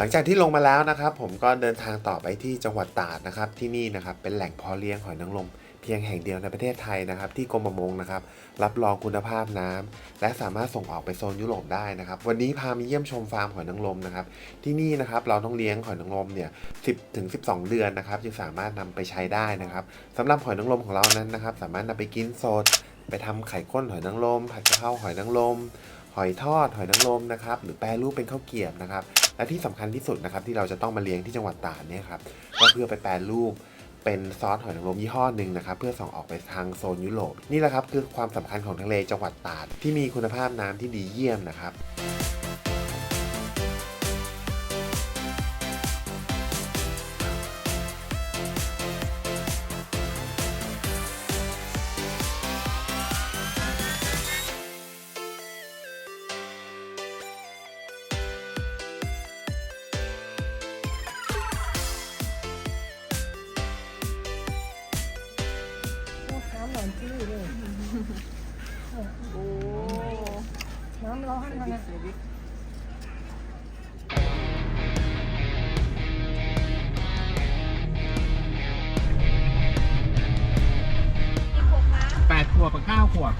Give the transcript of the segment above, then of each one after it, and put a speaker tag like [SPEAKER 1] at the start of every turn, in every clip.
[SPEAKER 1] หลังจากที่ลงมาแล้วนะครับ ผมก็เดินทางต่อไปที่จังหวัดตราดนะครับ ที่นี่นะครับเป็นแหล่งเพาะเลี้ยงหอยนางรมเพียงแห่งเดียวในประเทศไทยนะครับ ที่กรมประมงนะครับ รับรองคุณภาพน้ำและสามารถส่งออกไปโซนยุโรปได้นะครับ วันนี้พามาเยี่ยมชมฟาร์มหอยนางรมนะครับ ที่นี่นะครับเราต้องเลี้ยงหอยนางรมเนี่ย10ถึง12 เดือนนะครับจึงสามารถนำไปใช้ได้นะครับสำหรับหอยนางรมของเรานั้นนะครับ สามารถนำไปกินสด ไปทำไข่ข้นหอยนางรมผัดกะเพราหอยนางรมหอยทอดหอยนางรมนะครับหรือแปรรูปเป็นข้าวเกรียบนะครับ และที่สำคัญที่สุดนะครับที่เราจะต้องมาเลี้ยงที่จังหวัดตราดเนี่ยครับก็เพื่อไปแปรรูปเป็นซอสหอยนางรมยี่ห้อหนึ่งนะครับเพื่อส่งออกไปทางโซนยุโรปนี่แหละครับคือความสำคัญของทะเลจังหวัดตราดที่มีคุณภาพน้ำที่ดีเยี่ยมนะครับ
[SPEAKER 2] น้ำร้อน
[SPEAKER 3] ม้า
[SPEAKER 4] แปดขวบกับเก้าขวบ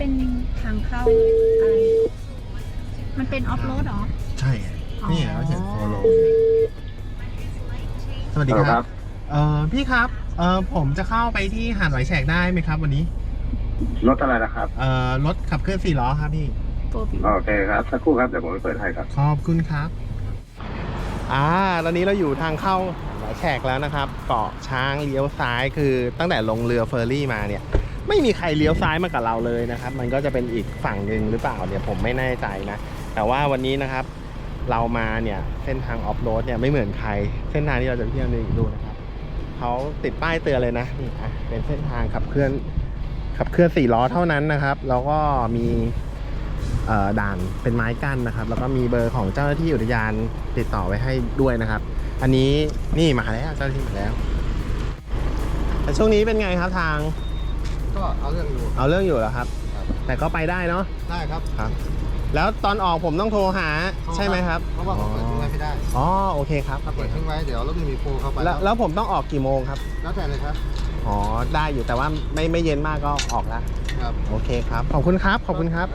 [SPEAKER 3] เป็
[SPEAKER 4] น
[SPEAKER 3] ทางเข้าอะไร มันเป็นออฟโรดเหรอ
[SPEAKER 4] ใช่นี่เขาเขียนโฟโลสวัสดีค
[SPEAKER 5] ครั
[SPEAKER 4] รับ
[SPEAKER 5] บ
[SPEAKER 4] เอ่อพี่ครับ เอ่อผมจะเข้าไปที่หาดไหวแฉกได้ไหมครับ วันนี้
[SPEAKER 5] รถอะไรนะครับ
[SPEAKER 4] เอ่อรถขับเคลื่อนสี่ล้อครับพี่
[SPEAKER 3] โปรบิว
[SPEAKER 5] โอเคครับ สักครู่ครับ เดี๋ยวผมไปเปิดให้ครับ
[SPEAKER 4] ขอบคุณครับ อ่า ตอนนี้เราอยู่ทางเข้าหลายแฉกแล้วนะครับ เกาะช้างเลี้ยวซ้ายคือตั้งแต่ลงเรือเฟอร์รี่มาเนี่ย ไม่มีใครเลี้ยวซ้ายมากับเราเลยนะครับ มันก็จะเป็นอีกฝั่งหนึ่งหรือเปล่าเนี่ยผมไม่แน่ใจนะ แต่ว่าวันนี้นะครับ เรามาเนี่ยเส้นทางออฟโรดเนี่ยไม่เหมือนใคร เส้นทางที่เราจะเที่ยวนี่ดูนะครับเขาติดป้ายเตือนเลยนะนี่อะเป็นเส้นทางขับเคลื่อนขับเคลื่อนสี่ล้อเท่านั้นนะครับ แล้วก็มีด่านเป็นไม้กั้นนะครับ แล้วก็มีเบอร์ของเจ้าหน้าที่อุทยานติดต่อไว้ให้ด้วยนะครับ อันนี้นี่มาแล้วเจ้าหน้าที่มาแล้วแต่ช่วงนี้เป็นไงครับทาง
[SPEAKER 6] ก็เอาเรื่องอยู่
[SPEAKER 4] เอาเรื่องอยู่แล้วครับ
[SPEAKER 6] ครับ
[SPEAKER 4] แต่ก็ไปได้เนาะ
[SPEAKER 6] ได้ครับ
[SPEAKER 4] ครับ แล้วตอนออกผมต้องโทรหาใช่ไหมครับ
[SPEAKER 6] เพราะว่าเขาเปิดทิ้งไว้ไม่ได้
[SPEAKER 4] อ๋อโอเคครับ
[SPEAKER 6] ถ้าเปิดทิ้งไว้เดี๋ยวรถไม่มีโฟเข้าไป
[SPEAKER 4] แล้วแล้วผมต้องออกกี่โมงครับ
[SPEAKER 6] แล้วแต่เลยครับ
[SPEAKER 4] อ๋อได้อยู่แต่ว่าไม่ไม่เย็นมากก็ออกแล้ว
[SPEAKER 6] ครับ
[SPEAKER 4] โอเคครับ ขอบคุณครับขอบคุณครับ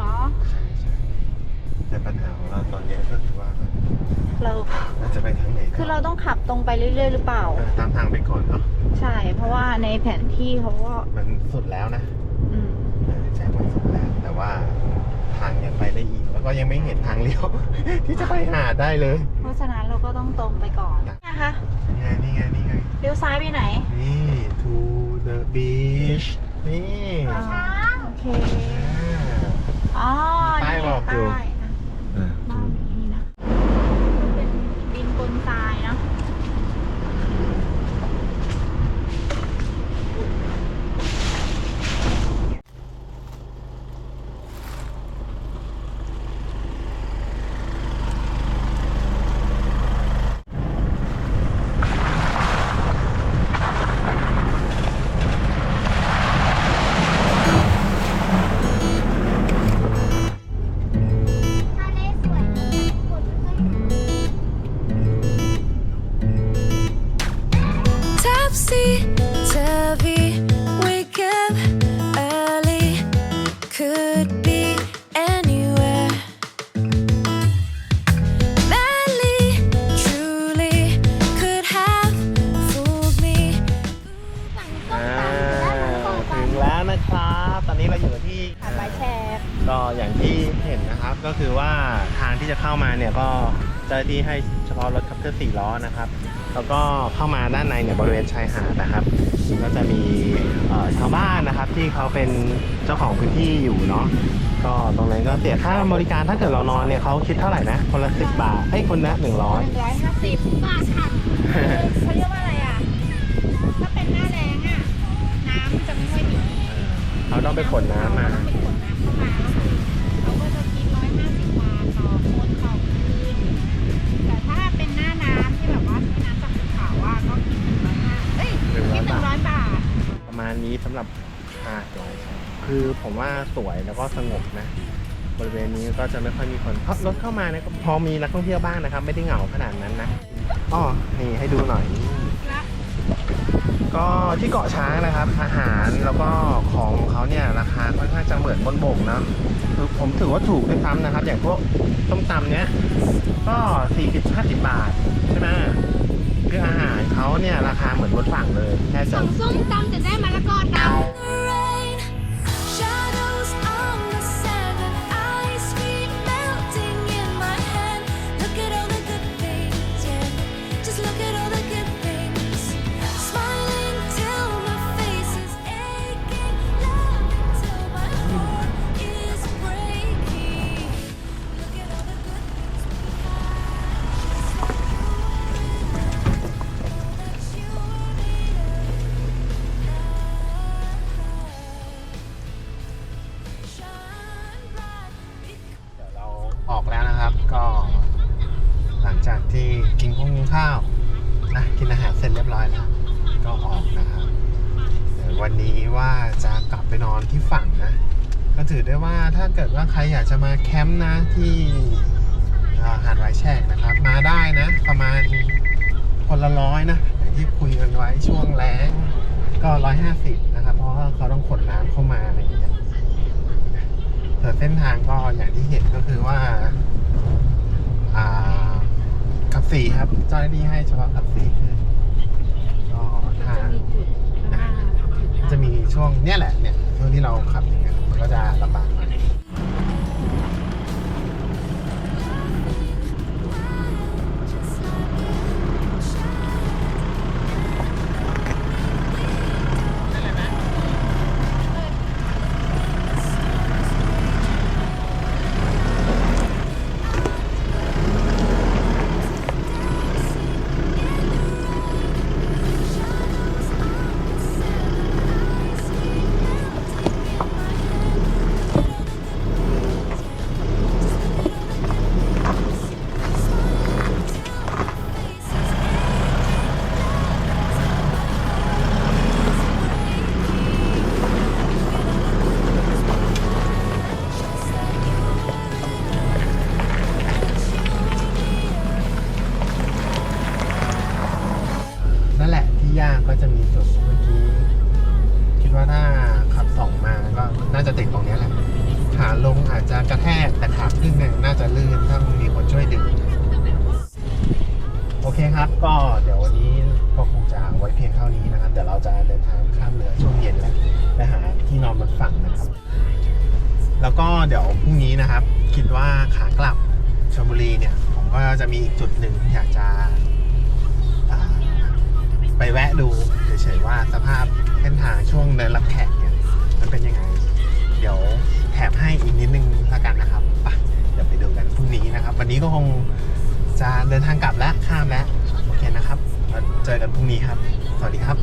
[SPEAKER 3] เรื่
[SPEAKER 4] อง
[SPEAKER 3] อยู่เนาะ
[SPEAKER 4] แต่ปัญหาของเราตอนนี้ก็คือว่า
[SPEAKER 3] เรา
[SPEAKER 4] เราจะไปทางไหนก่น
[SPEAKER 3] คือเราต้องขับตรงไปเรื่อยๆ หรือเปล่า
[SPEAKER 4] เออตามทางไปก่อนเนาะ
[SPEAKER 3] ใช่ เพราะว่าในแผนที่เขาก็
[SPEAKER 4] มันสุดแล้วนะ
[SPEAKER 3] อืม
[SPEAKER 4] เออใช่มันสุดแล้วแต่ว่าทางยังไปได้อีก แล้วก็ยังไม่เห็นทางเลี้ยว ที่จะไปหาดได้เลย
[SPEAKER 3] เพราะฉะนั้นเราก็ต้องตรงไปก่อนนะคะ
[SPEAKER 4] นี่ไงนี่ไงนี่ไง
[SPEAKER 3] เลี้ยวซ้ายไปไหน
[SPEAKER 4] นี่ to the beach นี่
[SPEAKER 3] โอเค
[SPEAKER 4] อ่า
[SPEAKER 3] อ๋อ
[SPEAKER 4] ป้ายบอกอยู่
[SPEAKER 3] ป้าย
[SPEAKER 4] เข้ามาเนี่ยก็เจ้าหน้าที่ให้เฉพาะรถขับเคลื่อนสี่ล้อนะครับ แล้วก็เข้ามาด้านในเนี่ยบริเวณชายหาดนะครับ ก็จะมีเอ่อชาวบ้านนะครับที่เขาเป็นเจ้าของพื้นที่อยู่เนาะก็ตรงนั้นก็เสียค่าบริการถ้าเกิดเรานอนเนี่ยเขาคิดเท่าไหร่นะ คนละสิบบาทให้ยคนละหนึ่งร้อย
[SPEAKER 3] ร้อยห้าสิบบาทค่ะเขาเรียกว่าอะไรอะ ถ้าเป็นหน้าแรงอะ น้ำจะไม่ค่อยมี
[SPEAKER 4] เขาต้องไปขนน้ำมา
[SPEAKER 3] เป็นขนน้ำเข้า
[SPEAKER 4] ผมว่าสวยแล้วก็สงบนะ บริเวณนี้ก็จะไม่ค่อยมีคนเพราะรถเข้ามาเนี่ยก็พอมีนักท่องเที่ยวบ้างนะครับ ไม่ได้เหงาขนาดนั้นนะอ๋อนี่ให้ดูหน่อย ก็ที่เกาะช้างนะครับ อาหารแล้วก็ของเขาเนี่ยราคาค่อนข้างจะเหมือนบนบกนะคือผมถือว่าถูกด้วยซ้ำนะครับ อย่างพวกต้มตำเนี้ยก็ 40 50 บาทใช่ไหมคืออาหารเขาเนี่ยราคาเหมือนบนฝั่งเลยแค่จะ
[SPEAKER 3] สั่งส้มตำจะได้มะละกอด
[SPEAKER 4] อยแล้วก็ออกนะครับวันนี้ว่าจะกลับไปนอนที่ฝั่งนะ ก็ถือได้ว่าถ้าเกิดว่าใครอยากจะมาแคมป์นะที่หาดไรแฉกนะครับ มาได้นะ ประมาณคนละร้อยนะอย่างที่คุยกันไว้ช่วงแล้งก็ร้อยห้าสิบนะครับ เพราะว่าเขาต้องขนน้ำเข้ามาอะไรอย่างเงี้ยส่วนเส้นทางก็อย่างที่เห็นก็คือว่าอ่าขับสีครับเจ้าหน้าที่ให้เฉพาะขับสี คือก็ทางจะมีช่วงเนี้ยแหละเนี่ยช่วงที่เราขับอย่างเงี้ยมันก็จะลำบาก ครับ ก็เดี๋ยววันนี้ก็คงจะไว้เพียงเท่านี้นะครับเดี๋ยวเราจะเดินทางข้ามเรือช่วงเย็นแล้วไปหาที่นอนบนฝั่งนะครับ แล้วก็เดี๋ยวพรุ่งนี้นะครับ คิดว่าขากลับชลบุรีเนี่ย ผมก็จะมีอีกจุดหนึ่งอยากจะไปแวะดูเฉยๆว่าสภาพเส้นทางช่วงเดินรับแขกเนี่ยมันเป็นยังไง เดี๋ยวแถมให้อีกนิดนึงละกันนะครับไปเดี๋ยวไปดูกันพรุ่งนี้นะครับ วันนี้ก็คงจะเดินทางกลับแล้วข้ามแล้ว นี้ครับ สวัสดีครับ